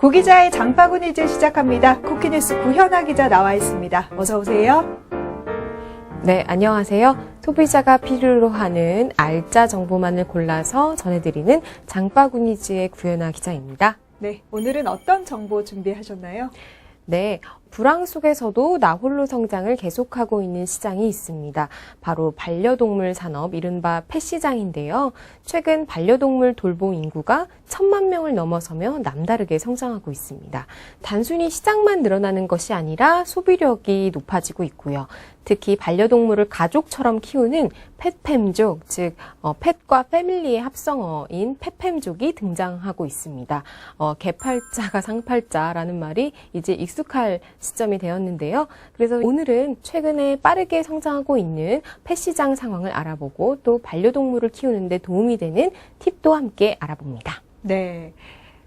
구기자의 장바구니즈 시작합니다. 쿠키뉴스 구현아 기자 나와 있습니다. 어서 오세요. 네, 안녕하세요. 소비자가 필요로 하는 알짜 정보만을 골라서 전해드리는 장바구니즈의 구현아 기자입니다. 네, 오늘은 어떤 정보 준비하셨나요? 네, 불황 속에서도 나홀로 성장을 계속하고 있는 시장이 있습니다. 바로 반려동물 산업, 이른바 펫시장인데요. 최근 반려동물 돌봄 인구가 천만 명을 넘어서며 남다르게 성장하고 있습니다. 단순히 시장만 늘어나는 것이 아니라 소비력이 높아지고 있고요. 특히 반려동물을 가족처럼 키우는 펫팸족, 즉 어, 펫과 패밀리의 합성어인 펫팸족이 등장하고 있습니다. 어, 개팔자가 상팔자라는 말이 이제 익숙할 시점이 되었는데요. 그래서 오늘은 최근에 빠르게 성장하고 있는 펫시장 상황을 알아보고 또 반려동물을 키우는데 도움이 되는 팁도 함께 알아봅니다. 네.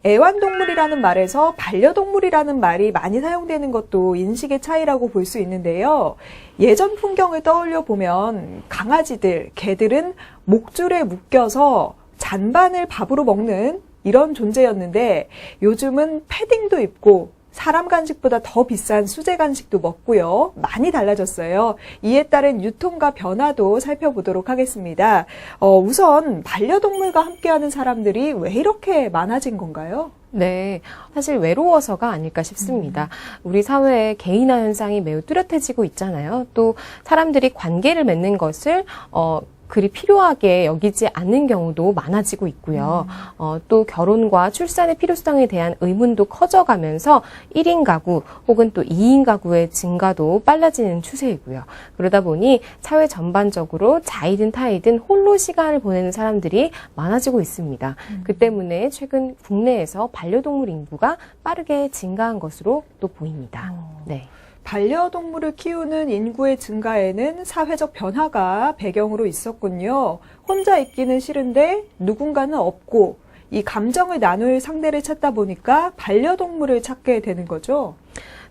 애완동물이라는 말에서 반려동물이라는 말이 많이 사용되는 것도 인식의 차이라고 볼 수 있는데요. 예전 풍경을 떠올려 보면 강아지들, 개들은 목줄에 묶여서 잔반을 밥으로 먹는 이런 존재였는데 요즘은 패딩도 입고 사람 간식보다 더 비싼 수제 간식도 먹고요. 많이 달라졌어요. 이에 따른 유통과 변화도 살펴보도록 하겠습니다. 어, 우선 반려동물과 함께하는 사람들이 왜 이렇게 많아진 건가요? 네, 사실 외로워서가 아닐까 싶습니다. 우리 사회의 개인화 현상이 매우 뚜렷해지고 있잖아요. 또 사람들이 관계를 맺는 것을 어, 그리 필요하게 여기지 않는 경우도 많아지고 있고요. 어, 또 결혼과 출산의 필요성에 대한 의문도 커져가면서 1인 가구 혹은 또 2인 가구의 증가도 빨라지는 추세이고요. 그러다 보니 사회 전반적으로 자이든 타이든 홀로 시간을 보내는 사람들이 많아지고 있습니다. 그 때문에 최근 국내에서 반려동물 인구가 빠르게 증가한 것으로 또 보입니다. 네. 반려동물을 키우는 인구의 증가에는 사회적 변화가 배경으로 있었군요. 혼자 있기는 싫은데 누군가는 없고 이 감정을 나눌 상대를 찾다 보니까 반려동물을 찾게 되는 거죠.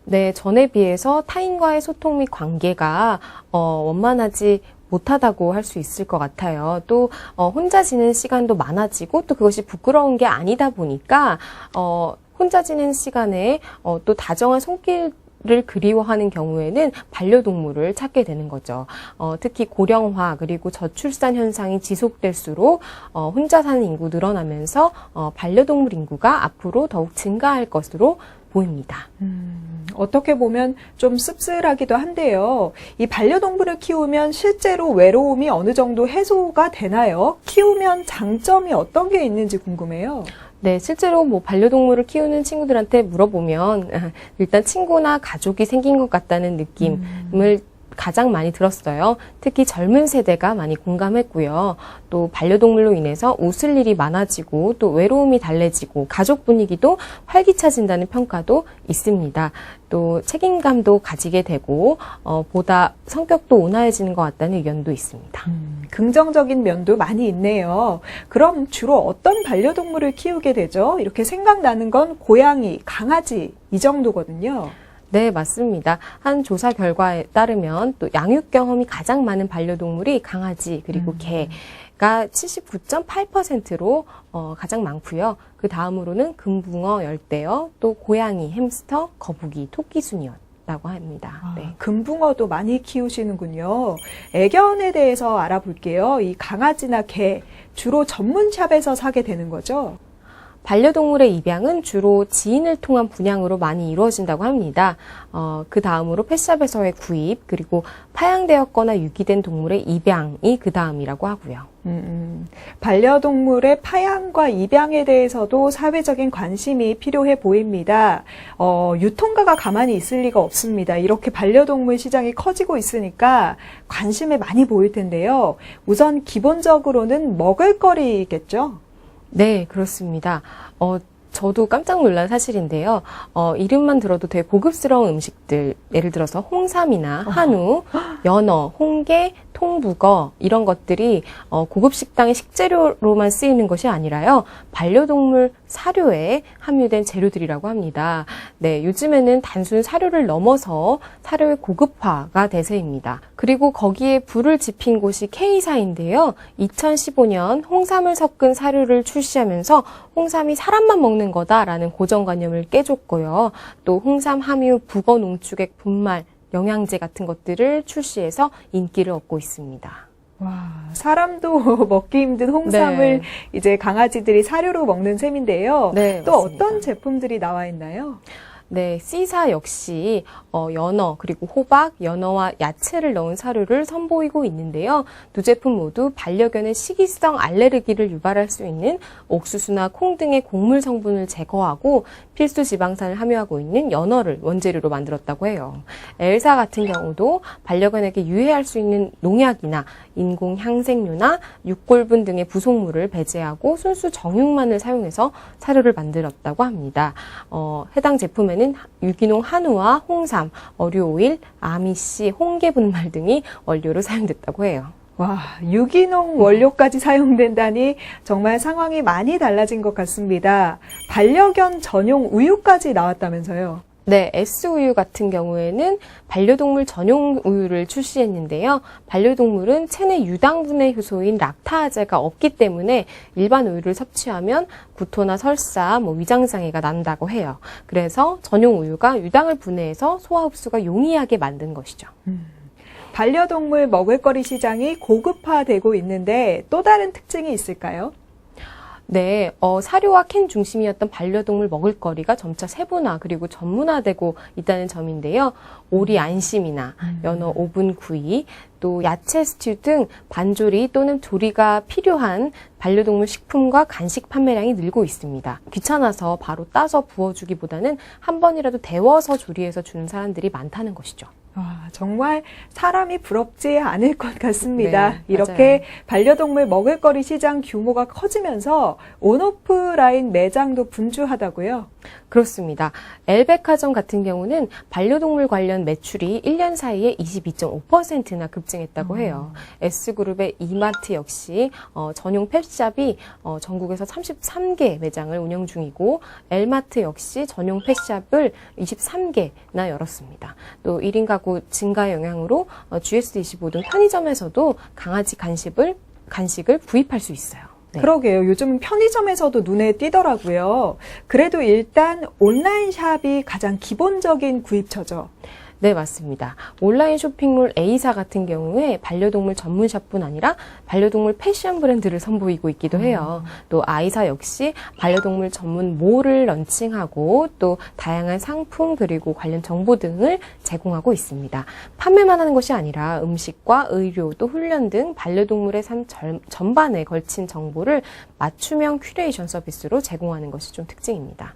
네, 전에 비해서 타인과의 소통 및 관계가 어, 원만하지 못하다고 할 수 있을 것 같아요. 또 어, 혼자 지내는 시간도 많아지고 또 그것이 부끄러운 게 아니다 보니까 어, 혼자 지내는 시간에 어, 또 다정한 손길 를 그리워하는 경우에는 반려동물을 찾게 되는 거죠. 어, 특히 고령화 그리고 저출산 현상이 지속될수록 어, 혼자 사는 인구 늘어나면서 어, 반려동물 인구가 앞으로 더욱 증가할 것으로 보입니다. 어떻게 보면 좀 씁쓸하기도 한데요. 이 반려동물을 키우면 실제로 외로움이 어느 정도 해소가 되나요? 키우면 장점이 어떤 게 있는지 궁금해요. 네, 실제로 뭐 반려동물을 키우는 친구들한테 물어보면 일단 친구나 가족이 생긴 것 같다는 느낌을 가장 많이 들었어요. 특히 젊은 세대가 많이 공감했고요. 또 반려동물로 인해서 웃을 일이 많아지고 또 외로움이 달래지고 가족 분위기도 활기차진다는 평가도 있습니다. 또 책임감도 가지게 되고 어, 보다 성격도 온화해지는 것 같다는 의견도 있습니다. 긍정적인 면도 많이 있네요. 그럼 주로 어떤 반려동물을 키우게 되죠? 이렇게 생각나는 건 고양이, 강아지 이 정도거든요. 네, 맞습니다. 한 조사 결과에 따르면 또 양육 경험이 가장 많은 반려동물이 강아지 그리고 개가 79.8%로 어, 가장 많고요. 그 다음으로는 금붕어, 열대어, 또 고양이, 햄스터, 거북이, 토끼 순이었다고 합니다. 네. 금붕어도 많이 키우시는군요. 애견에 대해서 알아볼게요. 이 강아지나 개 주로 전문샵에서 사게 되는 거죠? 반려동물의 입양은 주로 지인을 통한 분양으로 많이 이루어진다고 합니다. 어, 그 다음으로 펫샵에서의 구입, 그리고 파양되었거나 유기된 동물의 입양이 그 다음이라고 하고요. 음, 반려동물의 파양과 입양에 대해서도 사회적인 관심이 필요해 보입니다. 어, 유통가가 가만히 있을 리가 없습니다. 이렇게 반려동물 시장이 커지고 있으니까 관심이 많이 보일 텐데요. 우선 기본적으로는 먹을거리겠죠? 네, 그렇습니다. 어, 저도 깜짝 놀란 사실인데요. 어, 이름만 들어도 되게 고급스러운 음식들, 예를 들어서 홍삼이나 한우, 연어, 홍게, 통북어 이런 것들이 어, 고급 식당의 식재료로만 쓰이는 것이 아니라요. 반려동물 사료에 함유된 재료들이라고 합니다. 네, 요즘에는 단순 사료를 넘어서 사료의 고급화가 대세입니다. 그리고 거기에 불을 지핀 곳이 K사인데요. 2015년 홍삼을 섞은 사료를 출시하면서 홍삼이 사람만 먹는 거다라는 고정관념을 깨줬고요. 또 홍삼, 함유, 북어 농축액, 분말, 영양제 같은 것들을 출시해서 인기를 얻고 있습니다. 와, 사람도 먹기 힘든 홍삼을 네. 이제 강아지들이 사료로 먹는 셈인데요. 네, 또 맞습니다. 어떤 제품들이 나와 있나요? 네, C사 역시 어, 연어 그리고 호박, 연어와 야채를 넣은 사료를 선보이고 있는데요. 두 제품 모두 반려견의 식이성 알레르기를 유발할 수 있는 옥수수나 콩 등의 곡물 성분을 제거하고 필수 지방산을 함유하고 있는 연어를 원재료로 만들었다고 해요. 엘사 같은 경우도 반려견에게 유해할 수 있는 농약이나 인공 향생료나 육골분 등의 부속물을 배제하고 순수 정육만을 사용해서 사료를 만들었다고 합니다. 어, 해당 제품에는 유기농 한우와 홍삼, 어류 오일, 아미씨, 홍게 분말 등이 원료로 사용됐다고 해요. 와, 유기농 원료까지 사용된다니 정말 상황이 많이 달라진 것 같습니다. 반려견 전용 우유까지 나왔다면서요. 네, S우유 같은 경우에는 반려동물 전용 우유를 출시했는데요. 반려동물은 체내 유당분해 효소인 락타아제가 없기 때문에 일반 우유를 섭취하면 구토나 설사, 뭐 위장장애가 난다고 해요. 그래서 전용 우유가 유당을 분해해서 소화 흡수가 용이하게 만든 것이죠. 반려동물 먹을거리 시장이 고급화되고 있는데 또 다른 특징이 있을까요? 네, 어, 사료와 캔 중심이었던 반려동물 먹을거리가 점차 세분화 그리고 전문화되고 있다는 점인데요. 오리 안심이나 연어 오븐 구이, 또 야채 스튜 등 반조리 또는 조리가 필요한 반려동물 식품과 간식 판매량이 늘고 있습니다. 귀찮아서 바로 따서 부어주기보다는 한 번이라도 데워서 조리해서 주는 사람들이 많다는 것이죠. 와, 정말 사람이 부럽지 않을 것 같습니다. 네, 이렇게 반려동물 먹을거리 시장 규모가 커지면서 온오프라인 매장도 분주하다고요. 그렇습니다. 엘베카점 같은 경우는 반려동물 관련 매출이 1년 사이에 22.5%나 급증했다고 해요. S그룹의 이마트 역시 어, 전용 펫샵이 어, 전국에서 33개 매장을 운영 중이고 엘마트 역시 전용 펫샵을 23개나 열었습니다. 또 1인 가구 증가 영향으로 어, GS25 등 편의점에서도 강아지 간식을 간식을 구입할 수 있어요. 네. 그러게요. 요즘 편의점에서도 눈에 띄더라고요. 그래도 일단 온라인 샵이 가장 기본적인 구입처죠. 네, 맞습니다. 온라인 쇼핑몰 A사 같은 경우에 반려동물 전문샵뿐 아니라 반려동물 패션 브랜드를 선보이고 있기도 해요. 또 아이사 역시 반려동물 전문 몰을 런칭하고 또 다양한 상품 그리고 관련 정보 등을 제공하고 있습니다. 판매만 하는 것이 아니라 음식과 의료 또 훈련 등 반려동물의 삶 절- 전반에 걸친 정보를 맞춤형 큐레이션 서비스로 제공하는 것이 좀 특징입니다.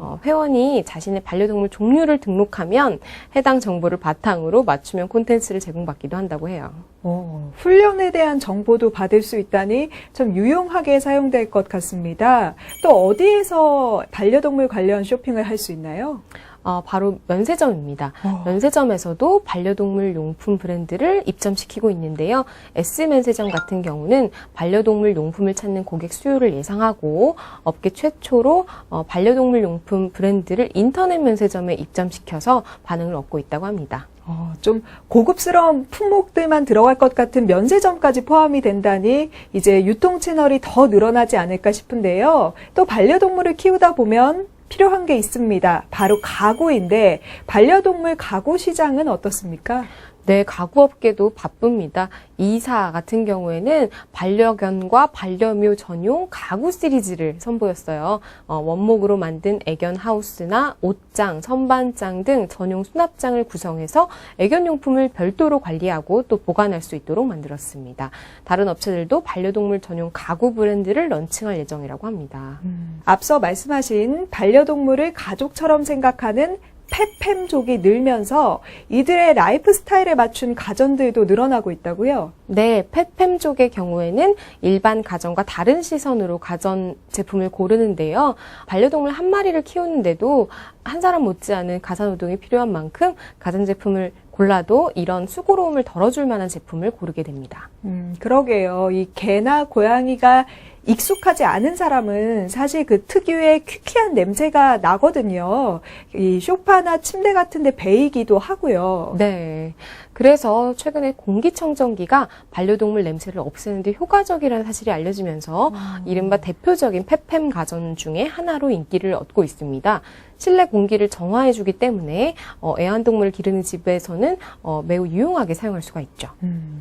어, 회원이 자신의 반려동물 종류를 등록하면 해당 정보를 바탕으로 맞춤형 콘텐츠를 제공받기도 한다고 해요. 어, 훈련에 대한 정보도 받을 수 있다니 좀 유용하게 사용될 것 같습니다. 또 어디에서 반려동물 관련 쇼핑을 할 수 있나요? 어, 바로 면세점입니다. 어. 면세점에서도 반려동물 용품 브랜드를 입점시키고 있는데요. S 면세점 같은 경우는 반려동물 용품을 찾는 고객 수요를 예상하고 업계 최초로 어, 반려동물 용품 브랜드를 인터넷 면세점에 입점시켜서 반응을 얻고 있다고 합니다. 어, 좀 고급스러운 품목들만 들어갈 것 같은 면세점까지 포함이 된다니 이제 유통 채널이 더 늘어나지 않을까 싶은데요. 또 반려동물을 키우다 보면 필요한 게 있습니다. 바로 가구인데 반려동물 가구 시장은 어떻습니까? 네, 가구업계도 바쁩니다. 이사 같은 경우에는 반려견과 반려묘 전용 가구 시리즈를 선보였어요. 어, 원목으로 만든 애견 하우스나 옷장, 선반장 등 전용 수납장을 구성해서 애견용품을 별도로 관리하고 또 보관할 수 있도록 만들었습니다. 다른 업체들도 반려동물 전용 가구 브랜드를 런칭할 예정이라고 합니다. 앞서 말씀하신 반려동물을 가족처럼 생각하는 펫팸족이 늘면서 이들의 라이프 스타일에 맞춘 가전들도 늘어나고 있다고요. 네, 펫팸족의 경우에는 일반 가전과 다른 시선으로 가전 제품을 고르는데요. 반려동물 한 마리를 키우는데도 한 사람 못지않은 가사노동이 필요한 만큼 가전 제품을 골라도 이런 수고로움을 덜어줄 만한 제품을 고르게 됩니다. 음, 그러게요. 이 개나 고양이가 익숙하지 않은 사람은 사실 그 특유의 퀴퀴한 냄새가 나거든요. 이 소파나 침대 같은 데 베이기도 하고요. 네. 그래서 최근에 공기청정기가 반려동물 냄새를 없애는데 효과적이라는 사실이 알려지면서 이른바 대표적인 페팸 가전 중에 하나로 인기를 얻고 있습니다. 실내 공기를 정화해주기 때문에 어, 애완동물을 기르는 집에서는 어, 매우 유용하게 사용할 수가 있죠.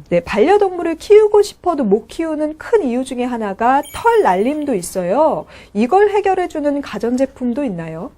네, 반려동물을 키우고 싶어도 못 키우는 큰 이유 중에 하나가 털 날림도 있어요. 이걸 해결해주는 가전제품도 있나요?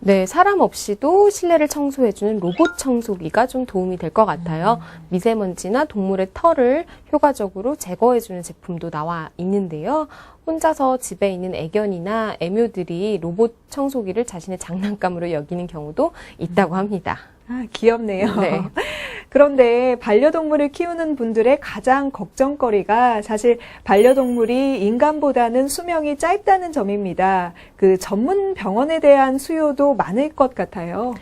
네, 사람 없이도 실내를 청소해주는 로봇 청소기가 좀 도움이 될 것 같아요. 미세먼지나 동물의 털을 효과적으로 제거해주는 제품도 나와 있는데요. 혼자서 집에 있는 애견이나 애묘들이 로봇 청소기를 자신의 장난감으로 여기는 경우도 있다고 합니다. 아, 귀엽네요. 네. 그런데 반려동물을 키우는 분들의 가장 걱정거리가 사실 반려동물이 인간보다는 수명이 짧다는 점입니다. 그 전문 병원에 대한 수요도 많을 것 같아요.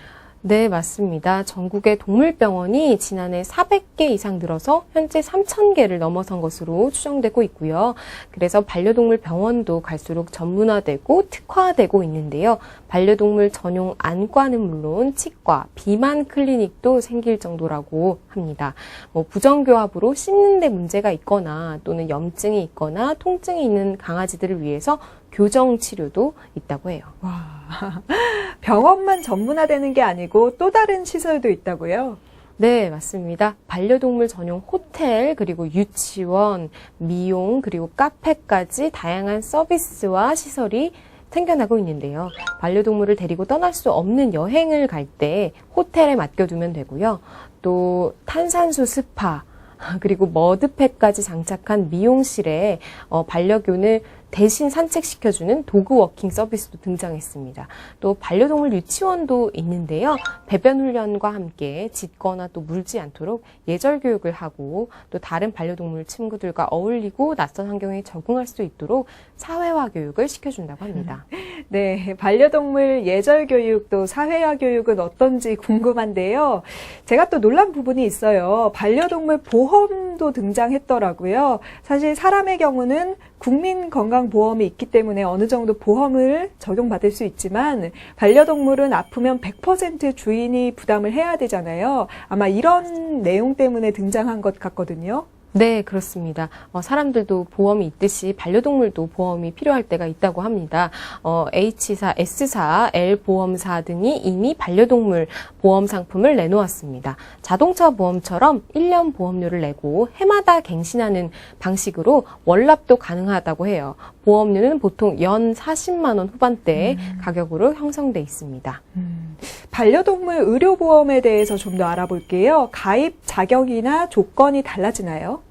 네, 맞습니다. 전국의 동물병원이 지난해 400개 이상 늘어서 현재 3,000개를 넘어선 것으로 추정되고 있고요. 그래서 반려동물 병원도 갈수록 전문화되고 특화되고 있는데요. 반려동물 전용 안과는 물론 치과, 비만 클리닉도 생길 정도라고 합니다. 뭐 부정교합으로 씻는데 문제가 있거나 또는 염증이 있거나 통증이 있는 강아지들을 위해서 교정 치료도 있다고 해요. 와, 병원만 전문화되는 게 아니고 또 다른 시설도 있다고요? 네, 맞습니다. 반려동물 전용 호텔, 그리고 유치원, 미용, 그리고 카페까지 다양한 서비스와 시설이 생겨나고 있는데요. 반려동물을 데리고 떠날 수 없는 여행을 갈 때 호텔에 맡겨두면 되고요. 또 탄산수 스파, 그리고 머드팩까지 장착한 미용실에 어, 반려견을 대신 산책시켜주는 도그 워킹 서비스도 등장했습니다. 또 반려동물 유치원도 있는데요. 배변 훈련과 함께 짖거나 또 물지 않도록 예절 교육을 하고 또 다른 반려동물 친구들과 어울리고 낯선 환경에 적응할 수 있도록 사회화 교육을 시켜준다고 합니다. 네, 반려동물 예절 교육도 사회화 교육은 어떤지 궁금한데요. 제가 또 놀란 부분이 있어요. 반려동물 보험도 등장했더라고요. 사실 사람의 경우는 국민건강보험이 있기 때문에 어느 정도 보험을 적용받을 수 있지만 반려동물은 아프면 100% 주인이 부담을 해야 되잖아요. 아마 이런 내용 때문에 등장한 것 같거든요. 네, 그렇습니다. 어, 사람들도 보험이 있듯이 반려동물도 보험이 필요할 때가 있다고 합니다. 어, H사, S사, L보험사 등이 이미 반려동물 보험 상품을 내놓았습니다. 자동차 보험처럼 1년 보험료를 내고 해마다 갱신하는 방식으로 월납도 가능하다고 해요. 보험료는 보통 연 40만 원 후반대 가격으로 형성돼 있습니다. 반려동물 의료보험에 대해서 좀 더 알아볼게요. 가입 자격이나 조건이 달라지나요?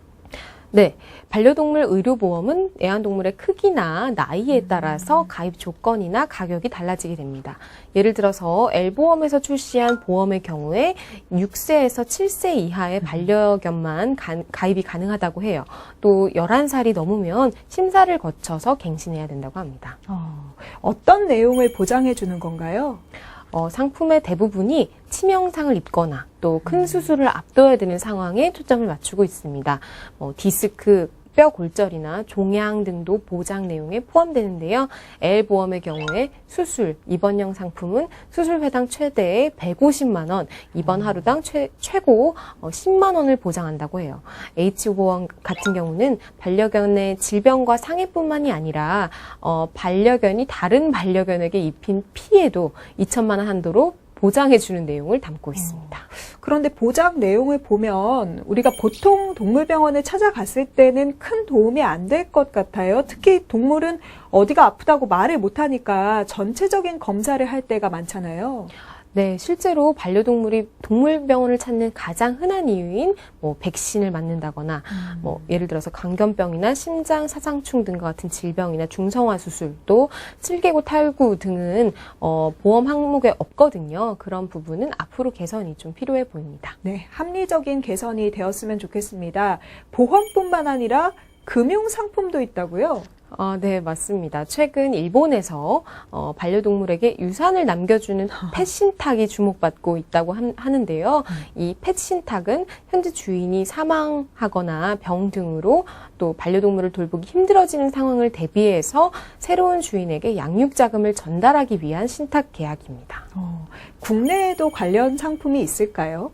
네. 반려동물 의료보험은 애완동물의 크기나 나이에 따라서 가입 조건이나 가격이 달라지게 됩니다. 예를 들어서 L보험에서 출시한 보험의 경우에 6세에서 7세 이하의 반려견만 가, 가입이 가능하다고 해요. 또 11살이 넘으면 심사를 거쳐서 갱신해야 된다고 합니다. 어, 어떤 내용을 보장해 주는 건가요? 어, 상품의 대부분이 치명상을 입거나 또 큰 수술을 앞둬야 되는 상황에 초점을 맞추고 있습니다. 뭐 디스크, 뼈 골절이나 종양 등도 보장 내용에 포함되는데요. L보험의 경우에 수술, 입원형 상품은 수술 회당 최대 150만 원, 입원 하루당 최, 최고 어, 10만 원을 보장한다고 해요. H보험 같은 경우는 반려견의 질병과 상해뿐만이 아니라 어, 반려견이 다른 반려견에게 입힌 피해도 2천만 원 한도로 보장해주는 내용을 담고 있습니다. 그런데 보장 내용을 보면 우리가 보통 동물병원에 찾아갔을 때는 큰 도움이 안 될 것 같아요. 특히 동물은 어디가 아프다고 말을 못하니까 전체적인 검사를 할 때가 많잖아요. 네, 실제로 반려동물이 동물병원을 찾는 가장 흔한 이유인 뭐 백신을 맞는다거나 뭐 예를 들어서 광견병이나 심장 사상충 등과 같은 질병이나 중성화 수술 또 칠개고 탈구 등은 어, 보험 항목에 없거든요. 그런 부분은 앞으로 개선이 좀 필요해 보입니다. 네, 합리적인 개선이 되었으면 좋겠습니다. 보험뿐만 아니라 금융 상품도 있다고요? 아, 네, 맞습니다. 최근 일본에서 어, 반려동물에게 유산을 남겨주는 펫신탁이 주목받고 있다고 한- 하는데요. 이 펫신탁은 현재 주인이 사망하거나 병 등으로 또 반려동물을 돌보기 힘들어지는 상황을 대비해서 새로운 주인에게 양육 자금을 전달하기 위한 신탁 계약입니다. 어, 국내에도 관련 상품이 있을까요?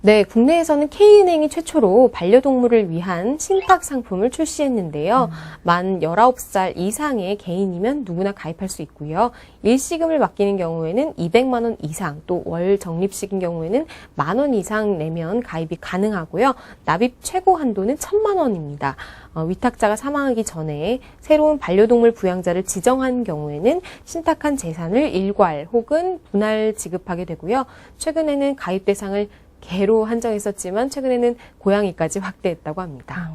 네, 국내에서는 K은행이 최초로 반려동물을 위한 신탁 상품을 출시했는데요. 만 19살 이상의 개인이면 누구나 가입할 수 있고요. 일시금을 맡기는 경우에는 200만 원 이상, 또 월 적립식인 경우에는 만 원 이상 내면 가입이 가능하고요. 납입 최고 한도는 1000만 원입니다. 어, 위탁자가 사망하기 전에 새로운 반려동물 부양자를 지정한 경우에는 신탁한 재산을 일괄 혹은 분할 지급하게 되고요. 최근에는 가입 대상을 개로 한정했었지만 최근에는 고양이까지 확대했다고 합니다.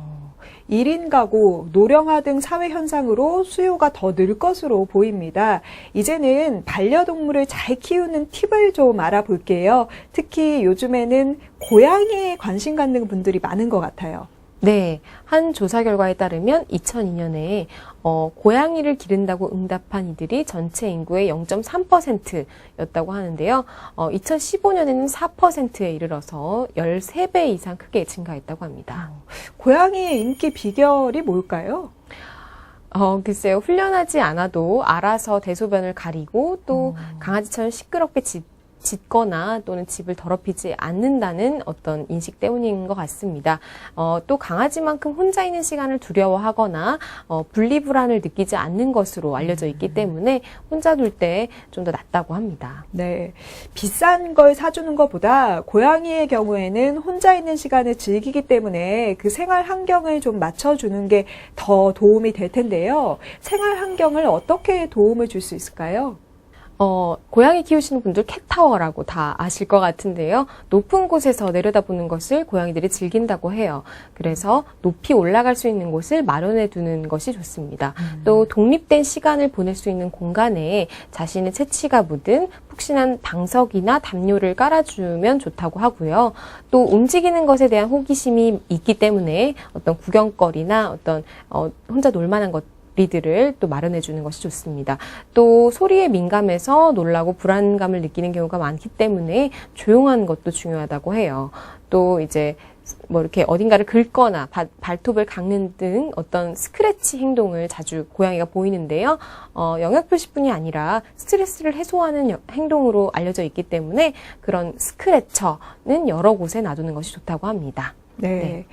1인 가구, 노령화 등 사회 현상으로 수요가 더 늘 것으로 보입니다. 이제는 반려동물을 잘 키우는 팁을 좀 알아볼게요. 특히 요즘에는 고양이에 관심 갖는 분들이 많은 것 같아요. 네, 한 조사 결과에 따르면 2002년에 어, 고양이를 기른다고 응답한 이들이 전체 인구의 0.3%였다고 하는데요. 어, 2015년에는 4%에 이르러서 13배 이상 크게 증가했다고 합니다. 고양이의 인기 비결이 뭘까요? 어, 글쎄요. 훈련하지 않아도 알아서 대소변을 가리고 또 강아지처럼 시끄럽게 짖, 짖거나 또는 집을 더럽히지 않는다는 어떤 인식 때문인 것 같습니다. 어, 또 강아지만큼 혼자 있는 시간을 두려워하거나 어, 분리불안을 느끼지 않는 것으로 알려져 있기 때문에 혼자 둘 때 좀 더 낫다고 합니다. 네. 비싼 걸 사주는 것보다 고양이의 경우에는 혼자 있는 시간을 즐기기 때문에 그 생활 환경을 좀 맞춰주는 게 더 도움이 될 텐데요. 생활 환경을 어떻게 도움을 줄 수 있을까요? 어, 고양이 키우시는 분들 캣타워라고 다 아실 것 같은데요. 높은 곳에서 내려다보는 것을 고양이들이 즐긴다고 해요. 그래서 높이 올라갈 수 있는 곳을 마련해 두는 것이 좋습니다. 또 독립된 시간을 보낼 수 있는 공간에 자신의 채취가 묻은 푹신한 방석이나 담요를 깔아주면 좋다고 하고요. 또 움직이는 것에 대한 호기심이 있기 때문에 어떤 구경거리나 어떤 어, 혼자 놀만한 것 리들을 또 마련해 주는 것이 좋습니다. 또 소리에 민감해서 놀라고 불안감을 느끼는 경우가 많기 때문에 조용한 것도 중요하다고 해요. 또 이제 뭐 이렇게 어딘가를 긁거나 바- 발톱을 깎는 등 어떤 스크래치 행동을 자주 고양이가 보이는데요. 어, 영역 표시뿐이 아니라 스트레스를 해소하는 여- 행동으로 알려져 있기 때문에 그런 스크래처는 여러 곳에 놔두는 것이 좋다고 합니다. 네. 네.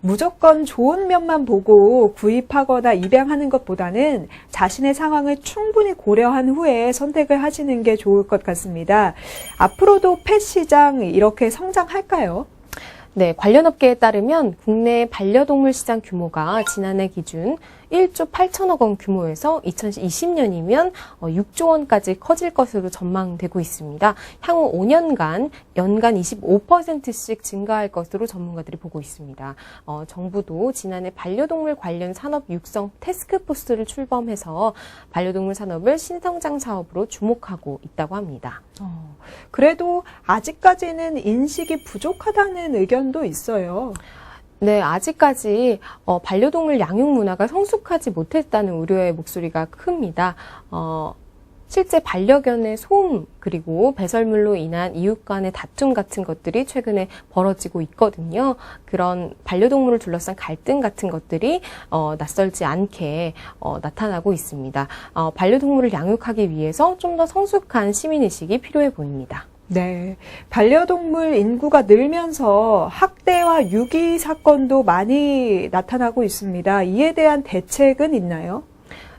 무조건 좋은 면만 보고 구입하거나 입양하는 것보다는 자신의 상황을 충분히 고려한 후에 선택을 하시는 게 좋을 것 같습니다. 앞으로도 펫 시장 이렇게 성장할까요? 네, 관련 업계에 따르면 국내 반려동물 시장 규모가 지난해 기준 1조 8천억 원 규모에서 2020년이면 6조 원까지 커질 것으로 전망되고 있습니다. 향후 5년간 연간 25%씩 증가할 것으로 전문가들이 보고 있습니다. 어, 정부도 지난해 반려동물 관련 산업 육성 태스크포스를 출범해서 반려동물 산업을 신성장 사업으로 주목하고 있다고 합니다. 어, 그래도 아직까지는 인식이 부족하다는 의견도 있어요. 네, 아직까지 어, 반려동물 양육 문화가 성숙하지 못했다는 우려의 목소리가 큽니다. 어, 실제 반려견의 소음 그리고 배설물로 인한 이웃 간의 다툼 같은 것들이 최근에 벌어지고 있거든요. 그런 반려동물을 둘러싼 갈등 같은 것들이 어, 낯설지 않게 어, 나타나고 있습니다. 어, 반려동물을 양육하기 위해서 좀 더 성숙한 시민의식이 필요해 보입니다. 네. 반려동물 인구가 늘면서 학대와 유기 사건도 많이 나타나고 있습니다. 이에 대한 대책은 있나요?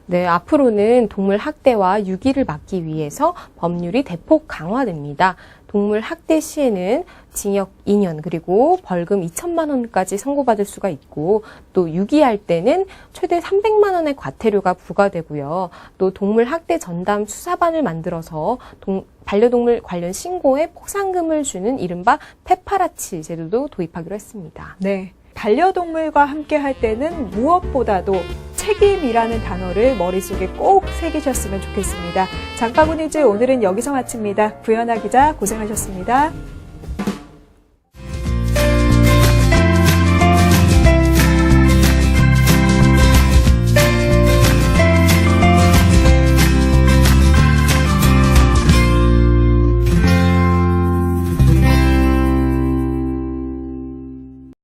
네, 앞으로는 동물 학대와 유기를 막기 위해서 법률이 대폭 강화됩니다. 동물 학대 시에는 징역 2년 그리고 벌금 2천만 원까지 선고받을 수가 있고 또 유기할 때는 최대 300만 원의 과태료가 부과되고요. 또 동물 학대 전담 수사반을 만들어서 동- 반려동물 관련 신고에 포상금을 주는 이른바 페파라치 제도도 도입하기로 했습니다. 네. 반려동물과 함께 할 때는 무엇보다도 책임이라는 단어를 머릿속에 꼭 새기셨으면 좋겠습니다. 장바구니즈 오늘은 여기서 마칩니다. 구현아 기자 고생하셨습니다.